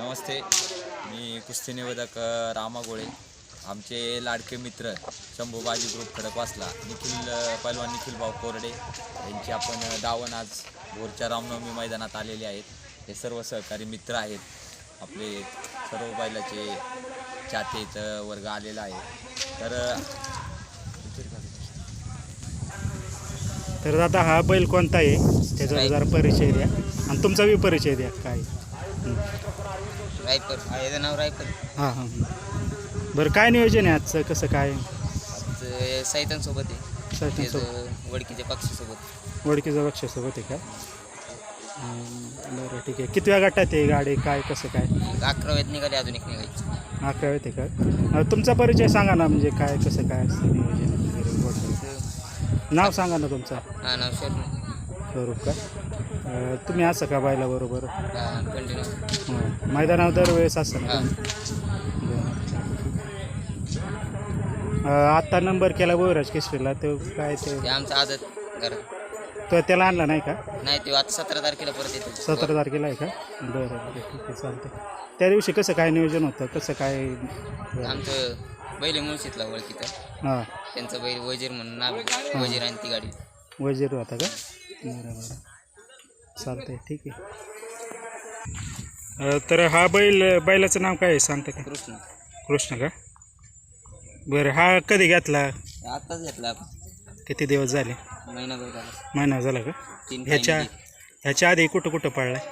नमस्ते. मी कुस्ती निवेदक रामा गोळे. आमचे लाडके मित्र शंभूबाजी ग्रुप खडकवासला निखिल पैलवान निखिल भाऊ कोरडे यांची आपण दावण आज भोरच्या रामनवमी मैदानात आलेले आहेत. हे सर्व सहकारी मित्र आहेत. आपले सर्व बैलाचे चाहतेचं वर्ग आलेला आहे. तर तर दादा हा बैल कोणता आहे? त्याचा जरा परिचय द्या. आणि तुमचा बी परिचय द्या काय? रायपर. याचं नाव रायपर. हां हां बरं काय नियोजन आहे आजचं? कसं काय? आमचं आहे. सचिनसोबत त्याचं वडकीच्या पक्षासोबत. वडकीचं बक्षीसोबत आहे का? हं, बरं ठीक आहे. कितव्या गटात आहे गाडी? काय कसं काय? अकराव्यात निघाले अजून एक निघायची अकरा येते का? अं, तुमचा परिचय सांगा ना म्हणजे काय कसं काय असतं नियोजन? वगैरे. नाव सांगा ना तुमचं. हा नाव शर्मा. स्वरूप का? अं, तुम्ही असं का बायला बरोबर? कंटिन्यू. मैदानावर दरवेळेस असतं ना. अं, आत्ता नंबर केला बोराज केसरीला तो काय ते? ते आमचं आदत तो त्याला आणला नाही का? नाही ते आता सतरा तारखेला परत येतो. सतरा तारखेला आहे का? बरं बरं ठीक आहे चालतं त्या दिवशी कसं काय नियोजन होतं? कसं काय? आमचं बैल मुळशीतला ओळखीचं. हां. त्यांचं बैल वजीर म्हणून नाव आहे. वजीर आणि ती गाडी. वजीर होता का? बरं बरं. चालतंय ठीक आहे. अं, तर हा बैल बैलाचं नाव काय आहे? सांगता का? कृष्ण. कृष्ण का? बरं हा कधी घेतला? आत्ताच घेतला आपण. किती दिवस झाले? महिनाभर झाला. महिना झाला का? तीन ह्याच्या ह्याच्या आधी कुठं कुठं पडलाय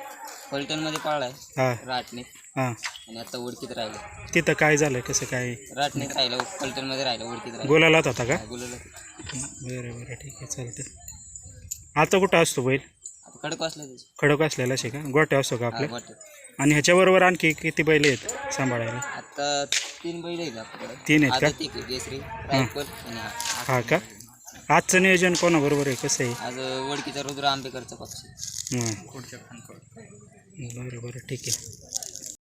फलटणमध्ये पाळलाय. हां. राटणीत हां. आणि आता ओळखीत राहिलं. तिथं काय झालं? कसं काय? राटणीत राहिलं फलटणमध्ये राहिलं ओळखीत राहिलं. बोलायला होता का? बोलवलं बरं बरं ठीक आहे चालतं आता कुठं असतो बैल? आता कडक वाचलं त्याची खडक असलेला शे का? गोट्या असतो का आपल्या? वाटत. आणि ह्याच्याबरोबर आणखी किती बैल आहेत सांभाळायला? आता तीन बैल आहेत आपल्याकडे. तीन आहेत का? आता ठीक आहे केसरी रायफल आणि हा. हा का? आजचं नियोजन कोणाबरोबर आहे? कसं आहे? आज वडकीचा रुद्र आंबेकरचा पक्ष हं. बरं बरं ठीक आहे.